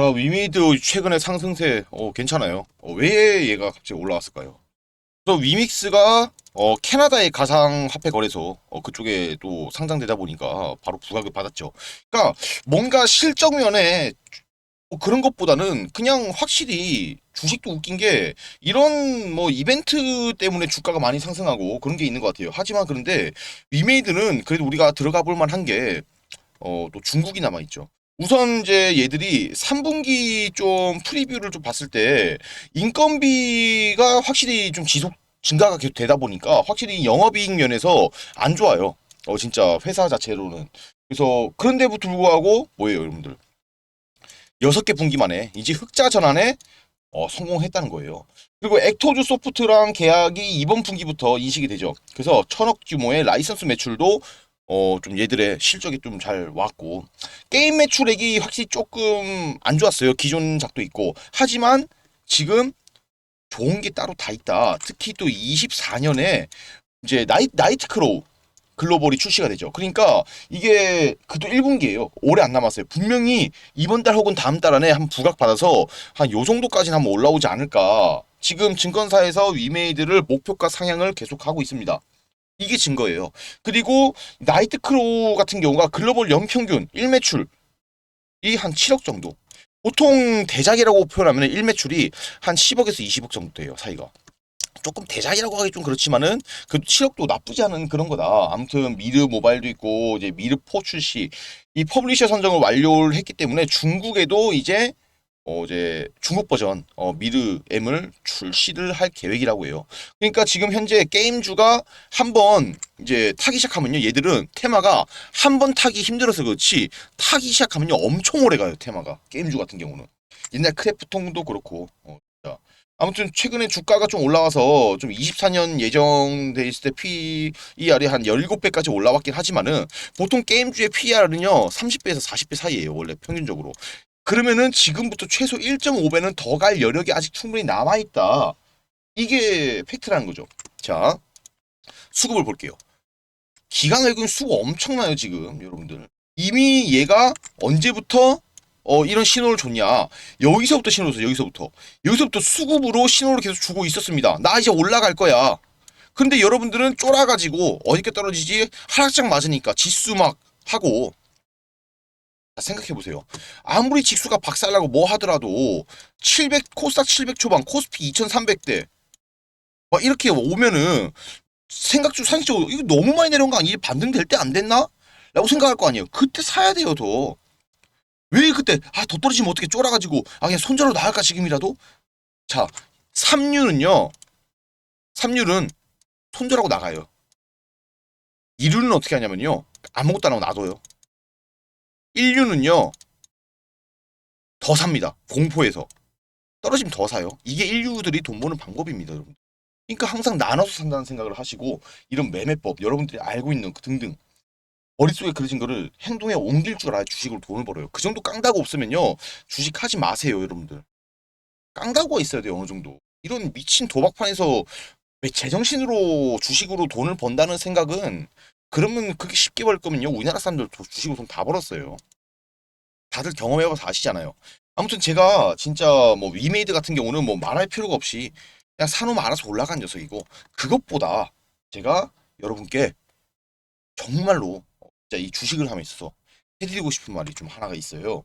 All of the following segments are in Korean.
자, 위미드 최근에 상승세 어, 괜찮아요. 어, 왜 얘가 갑자기 올라왔을까요? 또 위믹스가 어, 캐나다의 가상 화폐 거래소 어, 그쪽에 또 상장되다 보니까 바로 부각을 받았죠. 그러니까 뭔가 실적 면에 뭐 그런 것보다는 그냥 확실히 주식도 웃긴 게 이런 뭐 이벤트 때문에 주가가 많이 상승하고 그런 게 있는 것 같아요. 하지만 그런데 위메이드는 그래도 우리가 들어가 볼 만한 게 어, 또 중국이 남아 있죠. 우선 이제 얘들이 3분기 좀 프리뷰를 좀 봤을 때 인건비가 확실히 좀 지속 증가가 계속 되다 보니까 확실히 영업이익 면에서 안 좋아요. 어 진짜 회사 자체로는. 그래서 그런데부터 불구하고 뭐예요, 여러분들? 여섯 개 분기 만에 이제 흑자 전환에 어, 성공했다는 거예요. 그리고 액토즈 소프트랑 계약이 이번 분기부터 인식이 되죠. 그래서 천억 규모의 라이선스 매출도 어, 좀 얘들의 실적이 좀 잘 왔고 게임 매출액이 확실히 조금 안 좋았어요. 기존 작도 있고 하지만 지금 좋은 게 따로 다 있다. 특히 또 24년에 이제 나이, 나이트 크로우 글로벌이 출시가 되죠. 그러니까 이게 그도 1분기예요. 오래 안 남았어요. 분명히 이번 달 혹은 다음 달 안에 한 부각 받아서 한 요 정도까지는 한번 올라오지 않을까. 지금 증권사에서 위메이드를 목표가 상향을 계속하고 있습니다. 이게 증거예요. 그리고 나이트 크로우 같은 경우가 글로벌 연평균 1매출이 한 7억 정도. 보통 대작이라고 표현하면 1매출이 한 10억에서 20억 정도 돼요, 사이가. 조금 대작이라고 하기 좀 그렇지만은 그 7억도 나쁘지 않은 그런 거다. 아무튼 미르 모바일도 있고 이제 미르 4 출시 이 퍼블리셔 선정을 완료를 했기 때문에 중국에도 이제 어 이제 중국 버전 어 미르 M을 출시를 할 계획이라고 해요. 그러니까 지금 현재 게임주가 한번 이제 타기 시작하면요. 얘들은 테마가 한 번 타기 힘들어서 그렇지 타기 시작하면요. 엄청 오래 가요. 테마가 게임주 같은 경우는 옛날 크래프통도 그렇고 어. 아무튼 최근에 주가가 좀 올라와서 좀 24년 예정돼 있을 때 PER이 한 17배까지 올라왔긴 하지만은 보통 게임주의 PER은요 30배에서 40배 사이에요 원래 평균적으로 그러면은 지금부터 최소 1.5배는 더 갈 여력이 아직 충분히 남아있다. 이게 팩트라는 거죠. 자 수급을 볼게요. 기강외국인 수가 엄청나요 지금 여러분들. 이미 얘가 언제부터 어 이런 신호를 줬냐. 여기서부터 신호를 줬어요 여기서부터. 여기서부터 수급으로 신호를 계속 주고 있었습니다. 나 이제 올라갈 거야. 근데 여러분들은 쫄아가지고 어디게 떨어지지 하락장 맞으니까 지수 막 하고 자, 생각해 보세요. 아무리 직수가 박살나고 뭐 하더라도 700 코스닥 700 초반 코스피 2300대 막 이렇게 오면은 생각주 상식적으로 이거 너무 많이 내려온 거 아니에요 반등 될 때 안 됐나? 라고 생각할 거 아니에요. 그때 사야 돼요 더. 왜 그때? 아 더 떨어지면 어떻게 쫄아가지고 아 그냥 손절로 나갈까 지금이라도? 자 3류는요. 3류는 손절하고 나가요. 2류는 어떻게 하냐면요. 아무것도 안 하고 놔둬요 1류는요 더 삽니다 공포에서 떨어지면 더 사요 이게 1류들이 돈 버는 방법입니다 여러분 그러니까 항상 나눠서 산다는 생각을 하시고 이런 매매법 여러분들이 알고 있는 그 등등 머릿속에 그려진 거를 행동에 옮길 줄 알아야 주식으로 돈을 벌어요. 그 정도 깡다구 없으면요. 주식 하지 마세요, 여러분들. 깡다구가 있어야 돼요, 어느 정도. 이런 미친 도박판에서 왜 제정신으로 주식으로 돈을 번다는 생각은 그러면 그렇게 쉽게 벌 거면요. 우리나라 사람들 도- 주식으로 돈 다 벌었어요. 다들 경험해봐서 아시잖아요. 아무튼 제가 진짜 뭐 위메이드 같은 경우는 뭐 말할 필요가 없이 그냥 사놓으면 알아서 올라간 녀석이고 그것보다 제가 여러분께 정말로 진짜 이 주식을 함에 있어서 해드리고 싶은 말이 좀 하나가 있어요.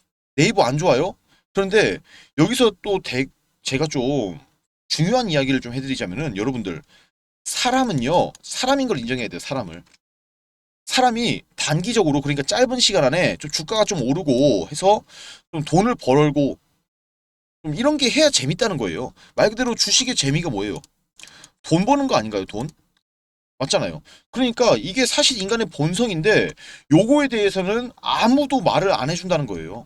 네이버 안 좋아요? 그런데 여기서 또 대, 제가 좀 중요한 이야기를 좀 해드리자면은 여러분들 사람은요 사람인 걸 인정해야 돼요, 사람을. 사람이 단기적으로 그러니까 짧은 시간 안에 좀 주가가 좀 오르고 해서 좀 돈을 벌고 좀 이런 게 해야 재밌다는 거예요. 말 그대로 주식의 재미가 뭐예요? 돈 버는 거 아닌가요, 돈? 맞잖아요. 그러니까 이게 사실 인간의 본성인데 요거에 대해서는 아무도 말을 안 해준다는 거예요.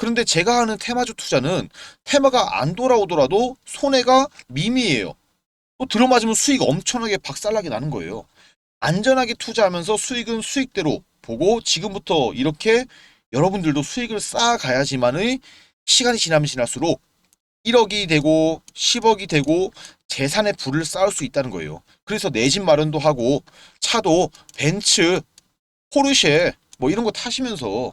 그런데 제가 하는 테마주 투자는 테마가 안 돌아오더라도 손해가 미미해요. 또 들어맞으면 수익 엄청나게 박살나게 나는 거예요. 안전하게 투자하면서 수익은 수익대로 보고 지금부터 이렇게 여러분들도 수익을 쌓아가야지만의 시간이 지나면 지날수록 1억이 되고 10억이 되고 재산의 부를 쌓을 수 있다는 거예요. 그래서 내 집 마련도 하고 차도 벤츠, 포르쉐 뭐 이런 거 타시면서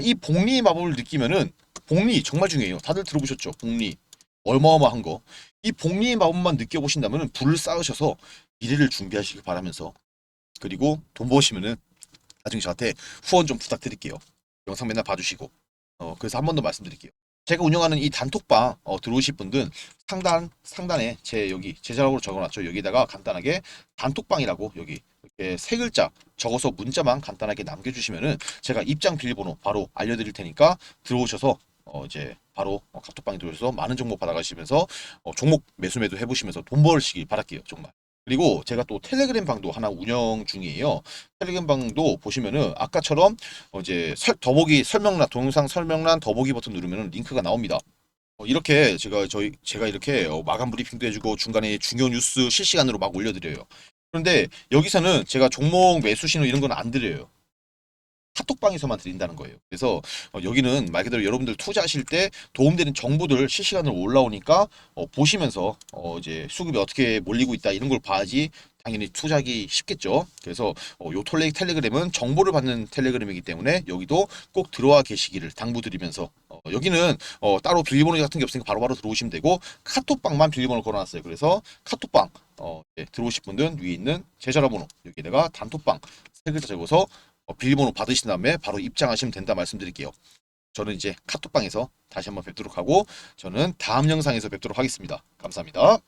이 복리의 마법을 느끼면은 복리 정말 중요해요. 다들 들어보셨죠? 복리 어마어마한 거. 이 복리의 마법만 느껴보신다면은 불을 쌓으셔서 미래를 준비하시길 바라면서 그리고 돈 버시면은 나중에 저한테 후원 좀 부탁드릴게요. 영상 맨날 봐주시고 어 그래서 한 번 더 말씀드릴게요. 제가 운영하는 이 단톡방 어, 들어오실 분들 상단 상단에 제 여기 제자락으로 적어놨죠. 여기다가 간단하게 단톡방이라고 여기 이렇게 세 글자 적어서 문자만 간단하게 남겨주시면은 제가 입장 비밀번호 바로 알려드릴 테니까 들어오셔서 어 이제 바로 어, 카톡방에 들어오셔서 많은 정보 받아가시면서 어, 종목 매수 매도 해보시면서 돈 벌시길 바랄게요. 정말. 그리고 제가 또 텔레그램 방도 하나 운영 중이에요. 텔레그램 방도 보시면은 아까처럼 어 이제 설, 더보기 설명란 동영상 설명란 더보기 버튼 누르면은 링크가 나옵니다. 어, 이렇게 제가 저희 제가 이렇게 어, 마감 브리핑도 해주고 중간에 중요 뉴스 실시간으로 막 올려드려요. 그런데 여기서는 제가 종목 매수 신호 이런 건 안 드려요. 카톡방에서만 드린다는 거예요. 그래서 어, 여기는 말 그대로 여러분들 투자하실 때 도움되는 정보들 실시간으로 올라오니까 어, 보시면서 어, 이제 수급이 어떻게 몰리고 있다 이런 걸 봐야지 당연히 투자하기 쉽겠죠. 그래서 어, 요 톨레이 텔레그램은 정보를 받는 텔레그램이기 때문에 여기도 꼭 들어와 계시기를 당부드리면서 어, 여기는 어, 따로 비밀번호 같은 게 없으니까 바로바로 들어오시면 되고 카톡방만 비밀번호 걸어놨어요. 그래서 카톡방 어, 예, 들어오실 분들은 위에 있는 제 전화번호 여기다가 단톡방 세 글자 적어서 어, 비밀번호 받으신 다음에 바로 입장하시면 된다 말씀드릴게요. 저는 이제 카톡방에서 다시 한번 뵙도록 하고 저는 다음 영상에서 뵙도록 하겠습니다. 감사합니다.